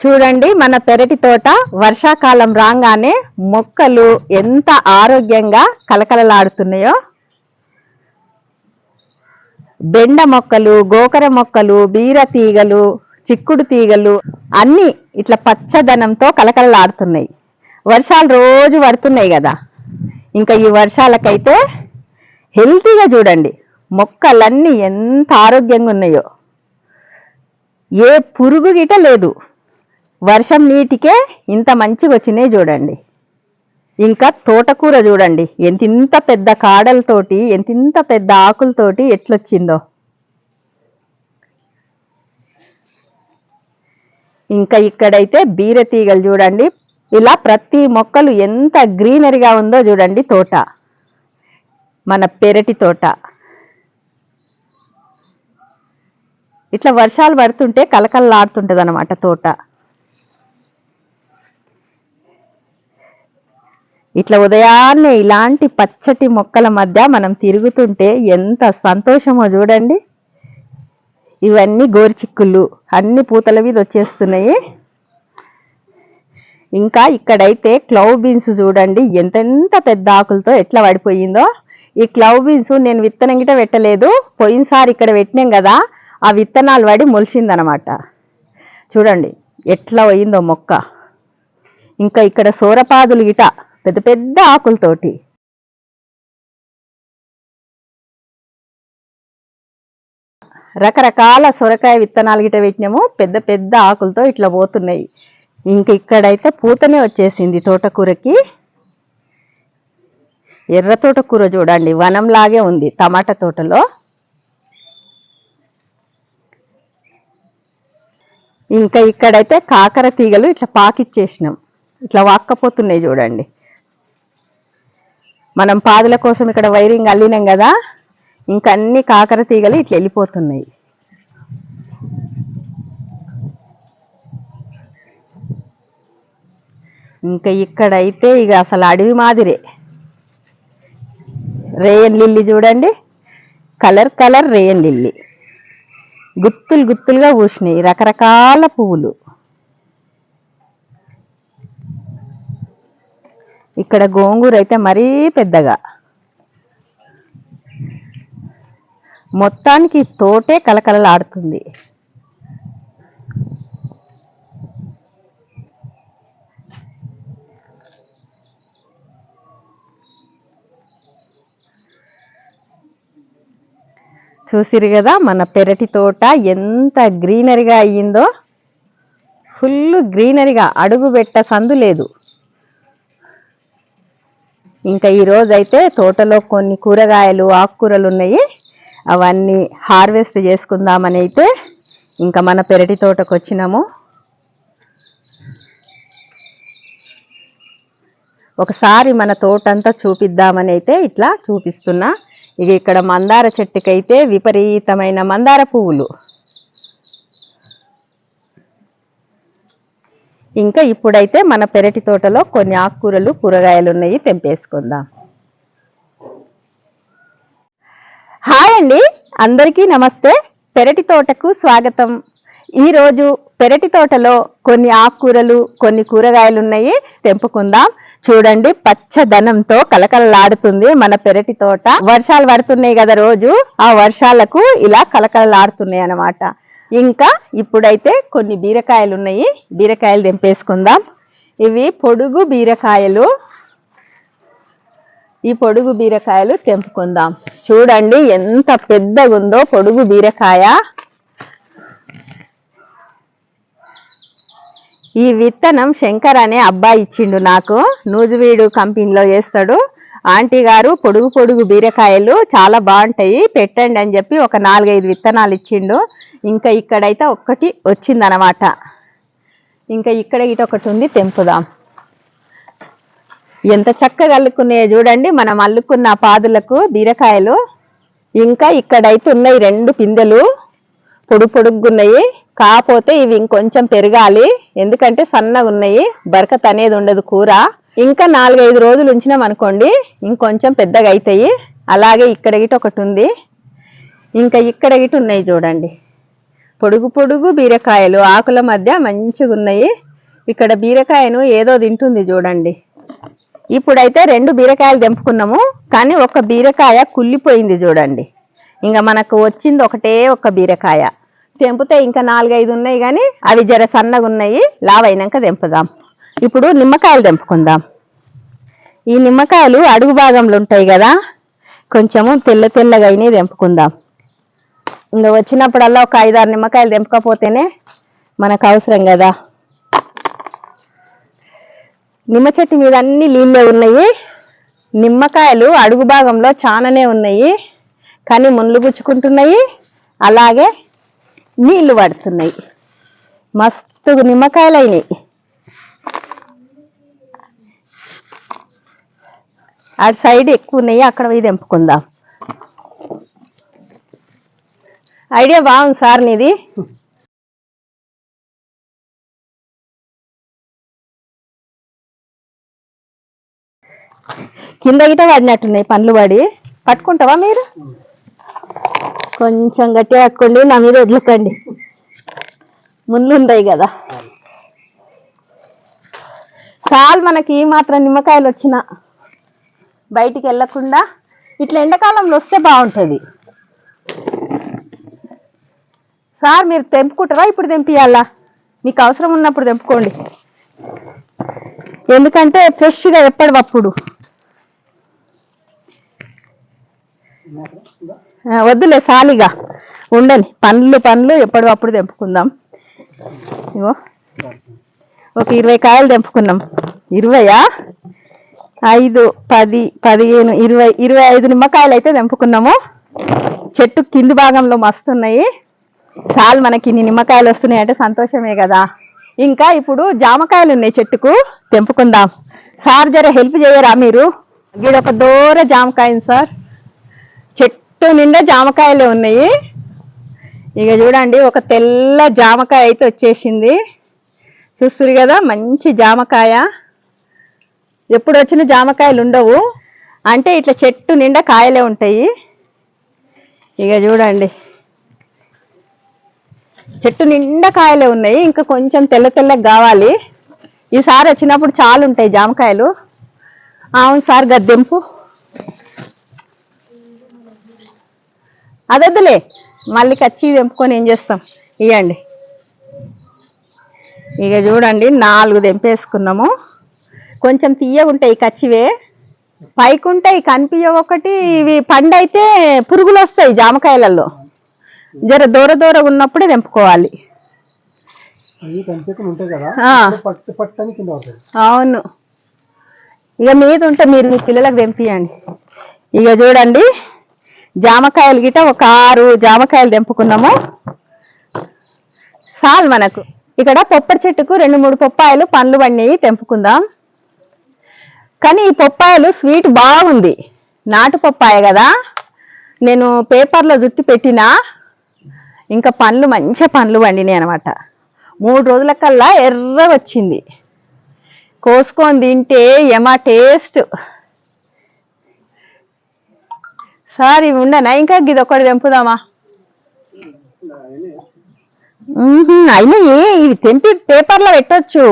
చూడండి మన పెరటి తోట వర్షాకాలం రాగానే మొక్కలు ఎంత ఆరోగ్యంగా కలకలలాడుతున్నాయో. బెండ మొక్కలు గోకర మొక్కలు బీర తీగలు చిక్కుడు తీగలు అన్ని ఇట్లా పచ్చదనంతో కలకలలాడుతున్నాయి. వర్షాలు రోజు పడుతున్నాయి కదా. ఇంకా ఈ వర్షాలకైతే హెల్తీగా చూడండి మొక్కలన్నీ ఎంత ఆరోగ్యంగా ఉన్నాయో. ఏ పురుగు గిట లేదు. వర్షం నీటికే ఇంత మంచిగా వచ్చినాయి చూడండి. ఇంకా తోటకూర చూడండి. ఎంతింత పెద్ద కాడలతోటి ఎంతింత పెద్ద ఆకులతోటి ఎట్లొచ్చిందో. ఇంకా ఇక్కడైతే బీరతీగలు చూడండి. ఇలా ప్రతి మొక్కలు ఎంత గ్రీనరీగా ఉందో చూడండి తోట. మన పెరటి తోట. ఇట్లా వర్షాలు పడుతుంటే కలకల్లాడుతుంటుంది అనమాట తోట. ఇట్లా ఉదయాన్నే ఇలాంటి పచ్చటి మొక్కల మధ్య మనం తిరుగుతుంటే ఎంత సంతోషమో చూడండి. ఇవన్నీ గోరుచిక్కుళ్ళు అన్ని పూతల మీద వచ్చేస్తున్నాయి. ఇంకా ఇక్కడైతే క్లౌ బీన్స్ చూడండి ఎంతెంత పెద్ద ఆకులతో ఎట్లా పడిపోయిందో. ఈ క్లౌ బీన్స్ నేను విత్తనం గిట పెట్టలేదు పోయినసారి ఇక్కడ పెట్టినాం కదా ఆ విత్తనాలు పడి మొలిసిందనమాట చూడండి ఎట్లా పోయిందో మొక్క. ఇంకా ఇక్కడ సోరపాదులు గిట పెద్ద పెద్ద ఆకులతోటి. రకరకాల సొరకాయ విత్తనాలు గిట పెట్టినాము. పెద్ద పెద్ద ఆకులతో ఇట్లా పోతున్నాయి. ఇంక ఇక్కడైతే పూతనే వచ్చేసింది తోటకూరకి. ఎర్ర తోటకూర చూడండి వనంలాగే ఉంది టమాటా తోటలో. ఇంకా ఇక్కడైతే కాకర తీగలు ఇట్లా పాకిచ్చేసినాం. ఇట్లా వాక్కపోతున్నాయి చూడండి. మనం పాదుల కోసం ఇక్కడ వైరింగ్ అల్లినాం కదా ఇంకా అన్ని కాకర తీగలు ఇట్లా వెళ్ళిపోతున్నాయి. ఇంకా ఇక్కడైతే ఇక అసలు అడవి మాదిరే. రేయన్ లిల్లీ చూడండి కలర్ కలర్ రేయన్ లిల్లీ. గుత్తులు గుత్తులుగా పూసినాయి రకరకాల పువ్వులు. ఇక్కడ గోంగూర అయితే మరీ పెద్దగా. మొత్తానికి తోటే కలకలలాడుతుంది చూసిరు కదా మన పెరటి తోట ఎంత గ్రీనరీగా అయ్యిందో. ఫుల్ గ్రీనరీగా అడుగు పెట్ట సందు లేదు. ఇంకా ఈరోజు అయితే తోటలో కొన్ని కూరగాయలు ఆకుకూరలు ఉన్నాయి. అవన్నీ హార్వెస్ట్ చేసుకుందామని అయితే ఇంకా మన పెరటి తోటకు వచ్చినాము. ఒకసారి మన తోటంతా చూపిద్దామని అయితే ఇట్లా చూపిస్తున్నా. ఇక ఇక్కడ మందార చెట్టుకైతే విపరీతమైన మందార పువ్వులు. ఇంకా ఇప్పుడైతే మన పెరటి తోటలో కొన్ని ఆకుకూరలు కూరగాయలు ఉన్నాయి తెంపేసుకుందాం. హాయ్ అండి అందరికీ నమస్తే. పెరటి తోటకు స్వాగతం. ఈరోజు పెరటి తోటలో కొన్ని ఆకుకూరలు కొన్ని కూరగాయలు ఉన్నాయి తెంపుకుందాం. చూడండి పచ్చదనంతో కలకలలాడుతుంది మన పెరటి తోట. వర్షాలు పడుతున్నాయి కదా రోజు ఆ వర్షాలకు ఇలా కలకలలాడుతున్నాయి అన్నమాట. ఇంకా ఇప్పుడైతే కొన్ని బీరకాయలు ఉన్నాయి బీరకాయలు తెంపేసుకుందాం. ఇవి పొడుగు బీరకాయలు. ఈ పొడుగు బీరకాయలు తెంపుకుందాం. చూడండి ఎంత పెద్దగా ఉందో పొడుగు బీరకాయ. ఈ విత్తనం శంకర్ అనే అబ్బాయి ఇచ్చిండు నాకు. నూజువీడు కంపెనీలో చేస్తాడు. ఆంటీ గారు పొడుగు పొడుగు బీరకాయలు చాలా బాగుంటాయి. పెట్టండి అని చెప్పి ఒక నాలుగైదు విత్తనాలు ఇచ్చిండు. ఇంకా ఇక్కడైతే ఒక్కటి వచ్చిందనమాట. ఇంకా ఇక్కడ ఇటు ఒకటి ఉంది తెంపుదాం. ఎంత చక్కగా అల్లుకున్నాయో చూడండి. మనం అల్లుకున్న పాదులకు బీరకాయలు. ఇంకా ఇక్కడైతే ఉన్నాయి రెండు పిందెలు. పొడు పొడుగున్నాయి కాకపోతే ఇవి ఇంకొంచెం పెరగాలి. ఎందుకంటే సన్నగా ఉన్నాయి. బరకత అనేది ఉండదు కూర. ఇంకా నాలుగైదు రోజులు ఉంచినాం అనుకోండి ఇంకొంచెం పెద్దగా అవుతాయి అలాగే ఇక్కడ గిట ఒకటి ఉంది. ఇంకా ఇక్కడ గిట ఉన్నాయి చూడండి. పొడుగు పొడుగు బీరకాయలు ఆకుల మధ్య మంచిగా ఉన్నాయి ఇక్కడ బీరకాయను ఏదో తింటుంది చూడండి. ఇప్పుడైతే రెండు బీరకాయలు తెంపుకున్నాము కానీ ఒక బీరకాయ కుళ్ళిపోయింది చూడండి. ఇంకా మనకు వచ్చింది ఒకటే ఒక బీరకాయ. తెంపితే ఇంకా నాలుగైదు ఉన్నాయి కానీ అవి జర సన్నగా ఉన్నాయి లావైనాక తెంపుదాం. ఇప్పుడు నిమ్మకాయలు తెంపుకుందాం. ఈ నిమ్మకాయలు అడుగు భాగంలో ఉంటాయి కదా కొంచెము తెల్ల తెల్లగా అయినవి తెంపుకుందాం. ఇంకా వచ్చినప్పుడల్లా ఒక ఐదారు నిమ్మకాయలు తెంపకపోతేనే మనకు అవసరం కదా. నిమ్మ చెట్టు మీద అన్ని నీళ్ళే ఉన్నాయి. నిమ్మకాయలు అడుగు భాగంలో చాలానే ఉన్నాయి. కానీ ముళ్ళు గుచ్చుకుంటున్నాయి. అలాగే నీళ్ళు పడుతున్నాయి. మస్తు నిమ్మకాయలు అయినాయి. అటు సైడ్ ఎక్కువ ఉన్నాయి అక్కడ పోయి తెంపుకుందాం. ఐడియా బాగుంది సార్ నీది? కింద గిట పడినట్టున్నాయి పండ్లు పడి. పట్టుకుంటావా మీరు? కొంచెం గట్టిగా పట్టుకోండి నా మీద వదులుకండి. ముళ్ళు ఉన్నాయి కదా. చాలు మనకి ఈ మాత్రం నిమ్మకాయలు వచ్చిన. బయటికి వెళ్ళకుండా ఇట్లా ఎండాకాలంలో వస్తే బాగుంటుంది. సార్ మీరు తెంపుకుంటారా? ఇప్పుడు తెంపియాలా? మీకు అవసరం ఉన్నప్పుడు తెంపుకోండి. ఎందుకంటే ఫ్రెష్గా ఎప్పటివప్పుడు. వద్దులే సాలిగా. ఉండని పండ్లు పండ్లు ఎప్పటివప్పుడు తెంపుకుందాం. ఇగో. ఒక ఇరవై కాయలు తెంపుకున్నాం. ఇరవయా? ఐదు పది పదిహేను ఇరవై ఇరవై ఐదు నిమ్మకాయలు అయితే తెంపుకున్నాము. చెట్టు కింది భాగంలో మస్తున్నాయి. చాలు మనకి ఇన్ని నిమ్మకాయలు వస్తున్నాయి అంటే సంతోషమే కదా. ఇంకా ఇప్పుడు జామకాయలు ఉన్నాయి చెట్టుకు తెంపుకుందాం. సార్ జర హెల్ప్ చేయరా మీరు? ఒక దూర జామకాయ సార్. చెట్టు నిండా జామకాయలే ఉన్నాయి. ఇక చూడండి ఒక తెల్ల జామకాయ అయితే వచ్చేసింది. చూస్తురు కదా మంచి జామకాయ. ఎప్పుడు వచ్చిన జామకాయలు ఉండవు. అంటే ఇట్లా చెట్టు నిండా కాయలే ఉంటాయి. ఇక చూడండి. చెట్టు నిండా కాయలే ఉన్నాయి. ఇంకా కొంచెం తెల్ల తెల్లగా కావాలి. ఈసారి వచ్చినప్పుడు చాలా ఉంటాయి జామకాయలు. అవును సార్ గద్దెంపు అదొద్దులే. మళ్ళీ కచ్చి తెంపుకొని ఏం చేస్తాం? ఇవ్వండి ఇక చూడండి నాలుగు తెంపేసుకున్నాము. కొంచెం తీయగుంటాయి కచ్చివే. పైకి ఉంటాయి కనిపించ ఒకటి ఇవి పండు అయితే పురుగులు వస్తాయి జామకాయలలో జర దూర దూర ఉన్నప్పుడే తెంపుకోవాలి అవును. ఇక మీద ఉంటే మీరు మీ పిల్లలకు తెంపియండి. ఇక చూడండి జామకాయలు గిట ఒక ఆరు జామకాయలు తెంపుకున్నాము. చాలు మనకు. ఇక్కడ పొప్పటి చెట్టుకు రెండు మూడు పొప్పాయలు పండ్లు పడినాయి తెంపుకుందాం. కానీ ఈ పొప్పాయలు స్వీట్ బాగుంది. నాటు పొప్పాయ కదా. నేను పేపర్లో జుట్టి పెట్టినా ఇంకా పండ్లు మంచిగా పండ్లు పండినాయి అనమాట మూడు రోజుల కల్లా ఎర్ర వచ్చింది. కోసుకొని తింటే ఏమా టేస్ట్. సార్ ఇవి ఉండనా? ఇంకా ఇది ఒకటి తెంపుదామా అయినాయి. ఇవి తెంపి పేపర్లో పెట్టొచ్చు.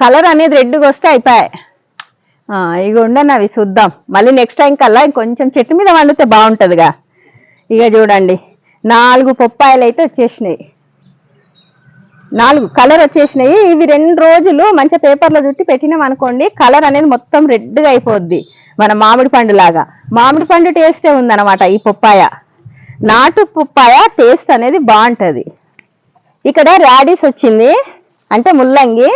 కలర్ అనేది రెడ్గా వస్తే అయిపోయాయి. ఇక ఉండను అవి చూద్దాం. మళ్ళీ నెక్స్ట్ టైం కల్లా ఇంకొంచెం చెట్టు మీద వండితే బాగుంటుందిగా. ఇక చూడండి నాలుగు పొప్పాయలు అయితే వచ్చేసినాయి. నాలుగు కలర్ వచ్చేసినాయి. ఇవి రెండు రోజులు మంచి పేపర్లో చుట్టి పెట్టినాం అనుకోండి కలర్ అనేది మొత్తం రెడ్గా అయిపోద్ది. మన మామిడి పండు లాగా. మామిడి పండు టేస్టే ఉందన్నమాట ఈ పొప్పాయ. నాటు పొప్పాయ టేస్ట్ అనేది బాగుంటుంది. ఇక్కడ రాడీస్ వచ్చింది. అంటే ముల్లంగి.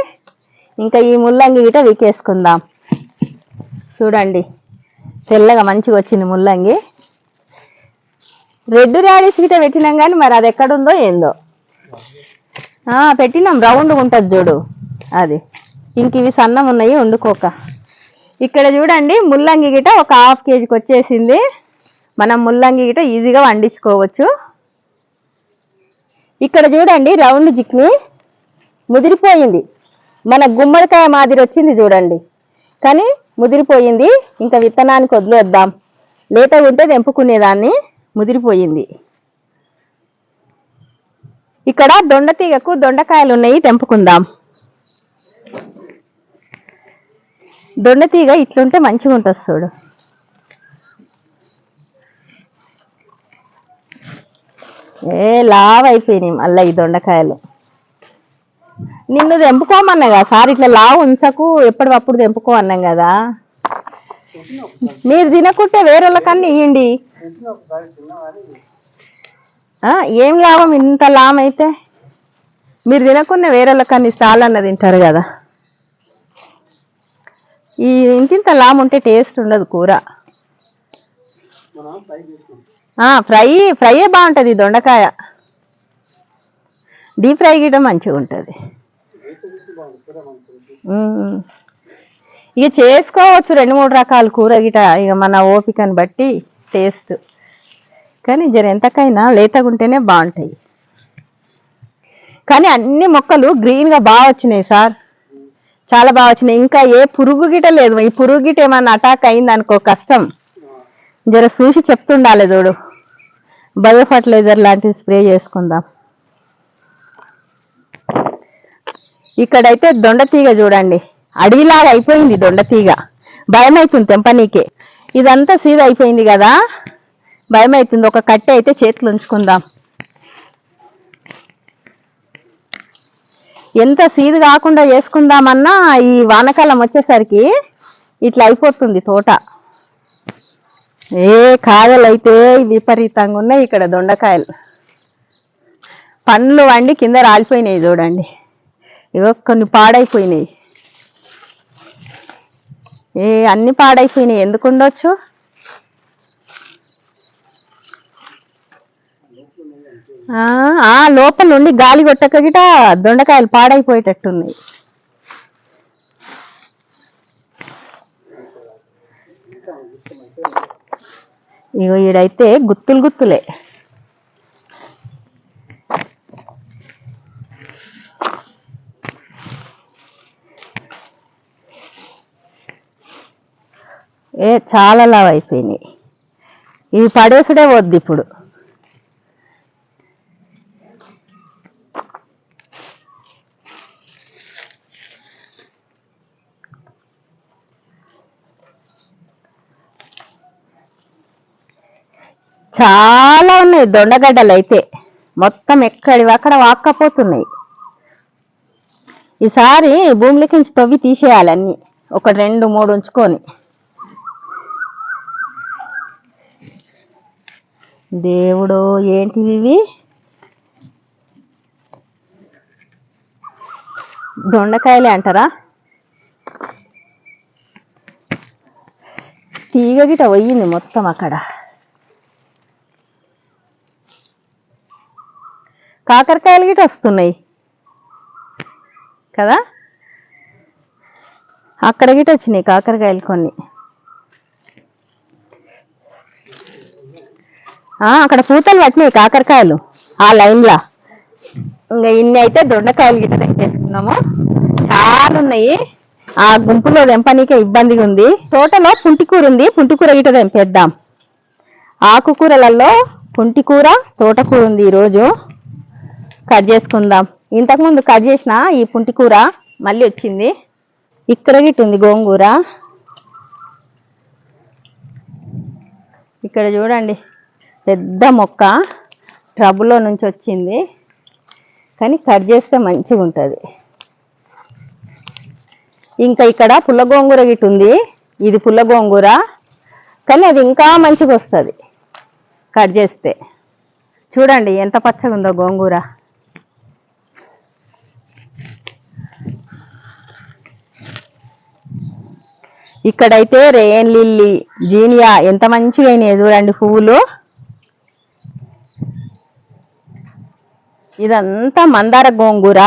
ఇంకా ఈ ముల్లంగి గిట వీకేసుకుందాం. చూడండి. తెల్లగా మంచిగా వచ్చింది ముల్లంగి. రెడ్ రాడీస్ గిట పెట్టినాం కానీ మరి అది ఎక్కడుందో ఏందో. పెట్టినాం. రౌండ్ ఉంటుంది చూడు. అది. ఇంక ఇవి సన్నం ఉన్నాయి వండుకోక. ఇక్కడ చూడండి ముల్లంగి గిట ఒక హాఫ్ కేజీకి వచ్చేసింది. మనం ముల్లంగి గిట ఈజీగా వండించుకోవచ్చు. ఇక్కడ చూడండి రౌండ్ జిక్ని ముదిరిపోయింది. మన గుమ్మడికాయ మాదిరి వచ్చింది చూడండి. కానీ ముదిరిపోయింది. ఇంకా విత్తనానికి వదిలేద్దాం. లేత ఉంటే తెంపుకునేదాన్ని ముదిరిపోయింది. ఇక్కడ దొండతీగకు దొండకాయలు ఉన్నాయి తెంపుకుందాం. దొండతీగ ఇట్లుంటే మంచిగా ఉంటుంది చూడు. ఏ లావ్ అయిపోయినాయి మళ్ళీ ఈ దొండకాయలు. నిన్ను తెంపుకోమన్నా కదా సార్ ఇట్లా లావు ఉంచకు ఎప్పటికప్పుడు తెంపుకో అన్నాం కదా. మీరు తినకుంటే వేరే వాళ్ళకన్నా ఇయ్యండి. ఆ, ఏం లాభం ఇంత లాభం అయితే మీరు తినకుండా వేరే వాళ్ళకన్నా చాలన్న తింటారు కదా. ఈ ఇంతింత లాభం ఉంటే టేస్ట్ ఉండదు కూర. ఫ్రై ఆ, ఫ్రై ఫ్రైయే బాగుంటుంది దొండకాయ. డీప్ ఫ్రై గీయడం మంచిగా ఉంటుంది. ఇక చేసుకోవచ్చు రెండు మూడు రకాల కూర గిట ఇక మన ఓపికని బట్టి టేస్ట్. కానీ జర ఎంతకైనా లేతగుంటేనే బాగుంటాయి. కానీ అన్ని మొక్కలు గ్రీన్గా బాగా వచ్చినాయి సార్. చాలా బాగా వచ్చినాయి. ఇంకా ఏ పురుగు గిట లేదు. ఈ పురుగు గిట ఏమన్నా అటాక్ అయింది అనుకో కష్టం. జర చూసి చెప్తుండాలి చూడు. బయో ఫర్టిలైజర్ లాంటిది స్ప్రే చేసుకుందాం. ఇక్కడైతే దొండతీగ చూడండి. అడవిలాగా అయిపోయింది దొండతీగ భయం అవుతుంది తెంపనీకే. ఇదంతా సీద అయిపోయింది కదా? భయం అవుతుంది ఒక కట్టె అయితే చేతులు ఉంచుకుందాం. ఎంత సీదు కాకుండా చేసుకుందామన్నా ఈ వానకాలం వచ్చేసరికి ఇట్లా అయిపోతుంది తోట. ఏ కాయలు అయితే విపరీతంగా ఉన్నాయి ఇక్కడ దొండకాయలు. పండ్లు వండి కింద రాలిపోయినాయి చూడండి. ఇగో కొన్ని పాడైపోయినాయి. ఏ అన్ని పాడైపోయినాయి. ఎందుకు ఉండొచ్చు? ఆ, ఆ, లోపల నుండి గాలి కొట్టకగిట దొండకాయలు పాడైపోయేటట్టున్నాయి. ఇగో ఈడైతే గుత్తులు గుత్తులే. ఏ చాలా లావ్ అయిపోయినాయి. ఇవి పడేసుడే వద్దు ఇప్పుడు. చాలా ఉన్నాయి దొండగడ్డలు అయితే మొత్తం ఎక్కడివి అక్కడ వాక్కపోతున్నాయి. ఈసారి భూమిలోకి నుంచి తవ్వి తీసేయాలి అన్ని. ఒక రెండు మూడు ఉంచుకొని. దేవుడు ఏంటివి ఇవి దొండకాయలే అంటారా? తీగ గిట పోయింది మొత్తం అక్కడ. కాకరకాయలు గిట వస్తున్నాయి. కదా? అక్కడ గిట వచ్చినాయి కాకరకాయలు కొన్ని. అక్కడ పూతలు పట్టినాయి కాకరకాయలు. ఆ లైన్లా. ఇంకా ఇన్ని అయితే దొండకాయలు గిట్ట తెచ్చేసుకున్నాము. చాలా ఉన్నాయి. ఆ గుంపులో తెంపనీకే ఇబ్బందిగా ఉంది తోటలో పుంటికూర ఉంది. పుంటికూర గిట్ట తెంపేద్దాం. ఆకుకూరలలో పుంటికూర తోటకూర ఉంది ఈరోజు. కట్ చేసుకుందాం. ఇంతకుముందు కట్ చేసిన ఈ పుంటికూర మళ్ళీ వచ్చింది. ఇక్కడ గిట్ట ఉంది గోంగూర. ఇక్కడ చూడండి. పెద్ద మొక్క ట్రబులో నుంచి వచ్చింది కానీ కట్ చేస్తే మంచిగా ఉంటుంది. ఇంకా ఇక్కడ పుల్ల గోంగూర గిట్ట ఉంది. ఇది పుల్ల గోంగూర కానీ అది ఇంకా మంచిగా వస్తుంది కట్ చేస్తే. చూడండి ఎంత పచ్చగా ఉందో గోంగూర. ఇక్కడైతే రేన్ లిల్లీ జీనియా ఎంత మంచిగా అయినాయి చూడండి పువ్వులు. ఇదంతా మందార గోంగూర.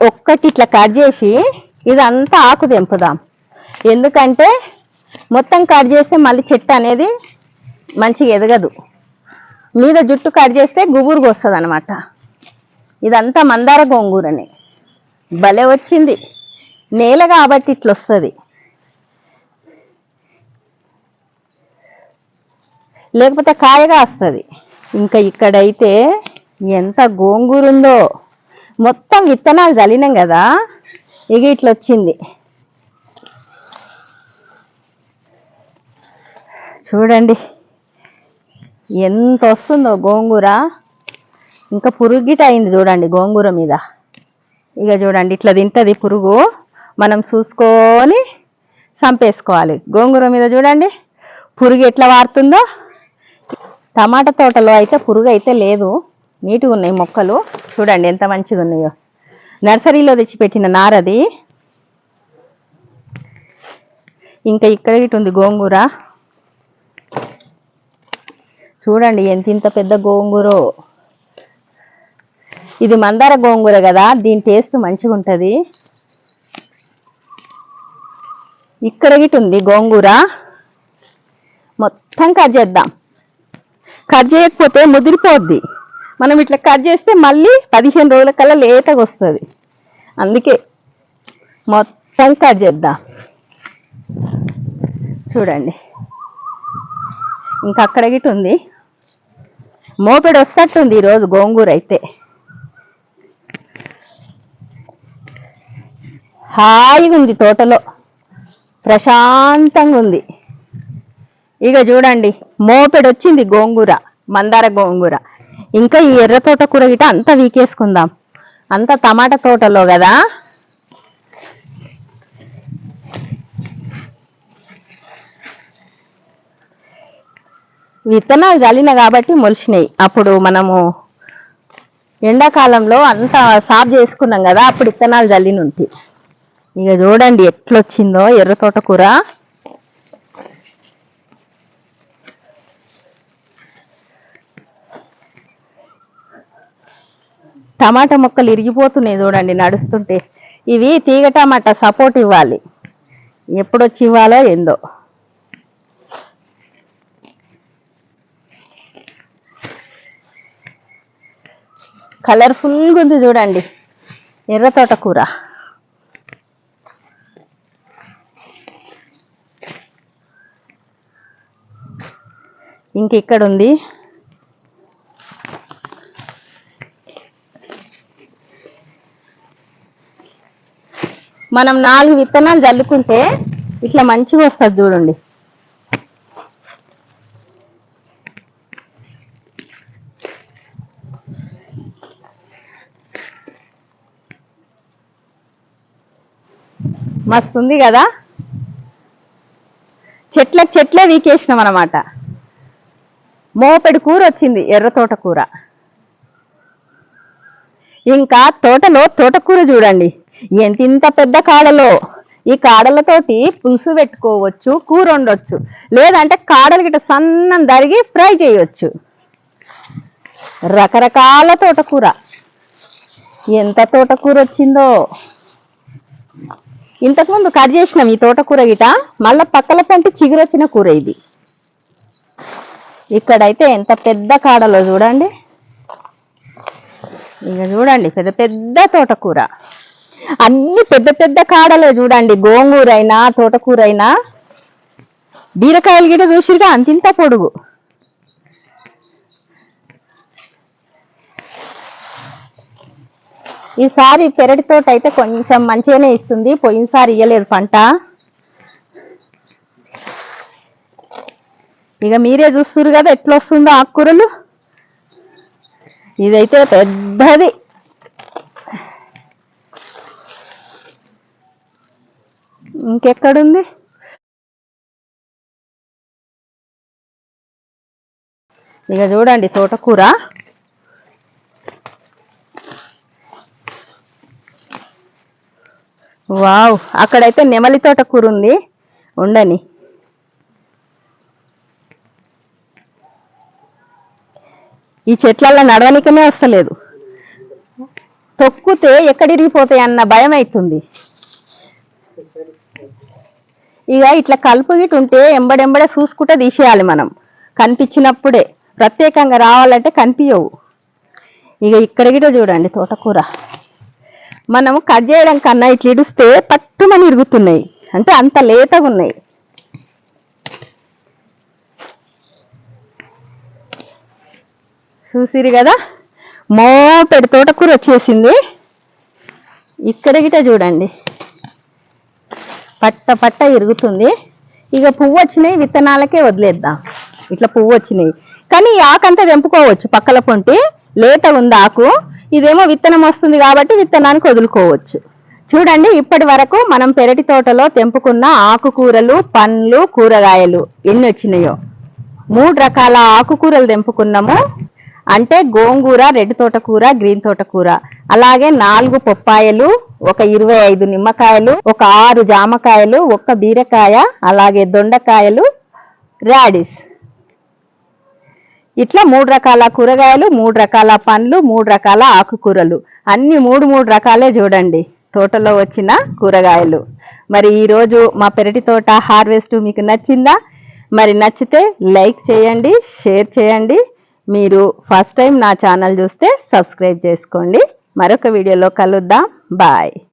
ఒక్కటి ఇట్లా కట్ చేసి ఇదంతా ఆకు తెంపుదాం. ఎందుకంటే మొత్తం కట్ చేస్తే మళ్ళీ చెట్టు అనేది మంచిగా ఎదగదు. మీద జుట్టు కట్ చేస్తే గుబురుగా వస్తుంది అనమాట ఇదంతా మందార గోంగూరనే. భలే వచ్చింది. నేల కాబట్టి ఇట్లా వస్తుంది. లేకపోతే కాయగా వస్తుంది. ఇంకా ఇక్కడైతే ఎంత గోంగూర ఉందో మొత్తం విత్తనాలు చల్లినాం కదా. ఇక ఇట్లా వచ్చింది చూడండి. ఎంత వస్తుందో గోంగూర. ఇంకా పురుగు అయింది చూడండి గోంగూర మీద. ఇక చూడండి ఇట్లా తింటుంది పురుగు. మనం చూసుకొని చంపేసుకోవాలి గోంగూర మీద చూడండి. పురుగు ఎట్లా వారుతుందో టమాటా తోటలో అయితే పురుగు అయితే లేదు. నీట్గా ఉన్నాయి మొక్కలు. చూడండి ఎంత మంచిగా ఉన్నాయో. నర్సరీలో తెచ్చిపెట్టిన నారది. ఇంకా ఇక్కడ ఇటు ఉంది గోంగూర. చూడండి ఎంత ఇంత పెద్ద గోంగూర. ఇది మందార గోంగూర కదా దీని టేస్ట్ మంచిగా ఉంటుంది. ఇక్కడ గిట్ ఉంది గోంగూర. మొత్తం కట్ చేద్దాం. కట్ చేయకపోతే ముదిరిపోద్ది. మనం ఇట్లా కట్ చేస్తే మళ్ళీ పదిహేను రోజుల కల్లా లేతగా వస్తుంది. అందుకే మొత్తం కట్ చేద్దాం. చూడండి. ఇంకా అక్కడ గిట్ ఉంది. మోపెడు వస్తట్టుంది ఈరోజు గోంగూర అయితే. హాయిగా ఉంది తోటలో. ప్రశాంతంగా ఉంది. ఇక చూడండి మోపెడు వచ్చింది గోంగూర మందార గోంగూర. ఇంకా ఈ ఎర్ర తోట కూర గిట అంతా వీకేసుకుందాం. అంతా టమాటా తోటలో కదా? విత్తనాలు చల్లిన కాబట్టి మొలిచినాయి. అప్పుడు మనము ఎండాకాలంలో అంతా సాఫ్ చేసుకున్నాం కదా అప్పుడు విత్తనాలు చల్లిన ఉంటాయి ఇక చూడండి ఎట్లొచ్చిందో ఎర్ర తోటకూర టమాటా మొక్కలు ఇరిగిపోతున్నాయి చూడండి నడుస్తుంటే. ఇవి తీగ టమాటా సపోర్ట్ ఇవ్వాలి. ఎప్పుడొచ్చి ఇవ్వాలో ఏందో. కలర్ఫుల్గా ఉంది చూడండి. ఎర్ర తోటకూర ఇంక ఇక్కడ ఉంది మనం నాలుగు విత్తనాలు జల్లుకుంటే ఇట్లా మంచిగా వస్తుంది చూడండి. మస్తు ఉంది కదా? చెట్లకు చెట్లే వీకేసినాం అనమాట మోపెడు కూర వచ్చింది ఎర్ర తోట కూర. ఇంకా తోటలో తోటకూర చూడండి. ఇంత పెద్ద కాడలో? ఈ కాడలతోటి పులుసు పెట్టుకోవచ్చు కూర వండొచ్చు. లేదంటే కాడలు గిట్ట సన్నం దరిగి ఫ్రై చేయొచ్చు. రకరకాల తోటకూర. ఎంత తోటకూర వచ్చిందో? ఇంతకుముందు కట్ చేసినాం ఈ తోటకూర గిట మళ్ళా పక్కల పంటి చిగురొచ్చిన కూర ఇది. ఇక్కడైతే ఎంత పెద్ద కాడలో చూడండి. ఇక చూడండి పెద్ద పెద్ద తోటకూర. అన్ని పెద్ద పెద్ద కాడలే చూడండి. గోంగూరైనా తోటకూరైనా. తోటకూర అయినా బీరకాయలు గిట చూసిరుగా అంతింత పొడుగు. ఈసారి పెరటి తోట అయితే కొంచెం మంచిగానే ఇస్తుంది. పోయినసారి ఇయ్యలేదు పంట. ఇక మీరే చూస్తున్నారు కదా ఎట్లా వస్తుందో ఆకుకూరలు. ఇదైతే పెద్దది. ఇంకెక్కడుంది? ఇక చూడండి తోటకూర. వావ్ అక్కడైతే నెమలి తోటకూర ఉంది. ఉండని. ఈ చెట్లల్లో నడవనికనే వస్తలేదు. తొక్కితే ఎక్కడిరిగిపోతాయి అన్న భయం అవుతుంది. ఇక ఇట్లా కలుపు గిట్ ఉంటే ఎంబడెంబడే చూసుకుంటే తీసేయాలి మనం. కనిపించినప్పుడే. ప్రత్యేకంగా రావాలంటే కనిపించవు ఇక ఇక్కడ గిట చూడండి తోటకూర. మనం కట్ చేయడం కన్నా ఇట్లా ఇడిస్తే పట్టుమని ఇరుగుతున్నాయి. అంటే అంత లేతగా ఉన్నాయి. చూసిరు కదా? మోపెడు తోటకూర వచ్చేసింది. ఇక్కడ గిట చూడండి. పట్ట పట్ట ఇరుగుతుంది. ఇక పువ్వు వచ్చినాయి విత్తనాలకే వదిలేద్దాం. ఇట్లా పువ్వు వచ్చినాయి. కానీ ఈ ఆకంతా తెంపుకోవచ్చు పక్కల పొంటి లేత ఉంది ఆకు. ఇదేమో విత్తనం వస్తుంది కాబట్టి విత్తనానికి వదులుకోవచ్చు. చూడండి ఇప్పటి వరకు మనం పెరటి తోటలో తెంపుకున్న ఆకుకూరలు పండ్లు కూరగాయలు ఎన్ని వచ్చినాయో. మూడు రకాల ఆకుకూరలు తెంపుకున్నాము. అంటే గోంగూర రెడ్ తోటకూర గ్రీన్ తోటకూర. అలాగే నాలుగు పప్పాయలు ఒక ఇరవై ఐదు నిమ్మకాయలు ఒక ఆరు జామకాయలు ఒక్క బీరకాయ అలాగే దొండకాయలు రాడిస్. ఇట్లా మూడు రకాల కూరగాయలు మూడు రకాల పండ్లు మూడు రకాల ఆకుకూరలు. అన్ని మూడు మూడు రకాలే చూడండి తోటలో వచ్చిన కూరగాయలు. మరి ఈరోజు మా పెరటి తోట హార్వెస్ట్ మీకు నచ్చిందా? మరి నచ్చితే లైక్ చేయండి షేర్ చేయండి. మీరు ఫస్ట్ టైం నా ఛానల్ చూస్తే సబ్స్క్రైబ్ చేసుకోండి. మరొక వీడియోలో కలుద్దాం. బాయ్.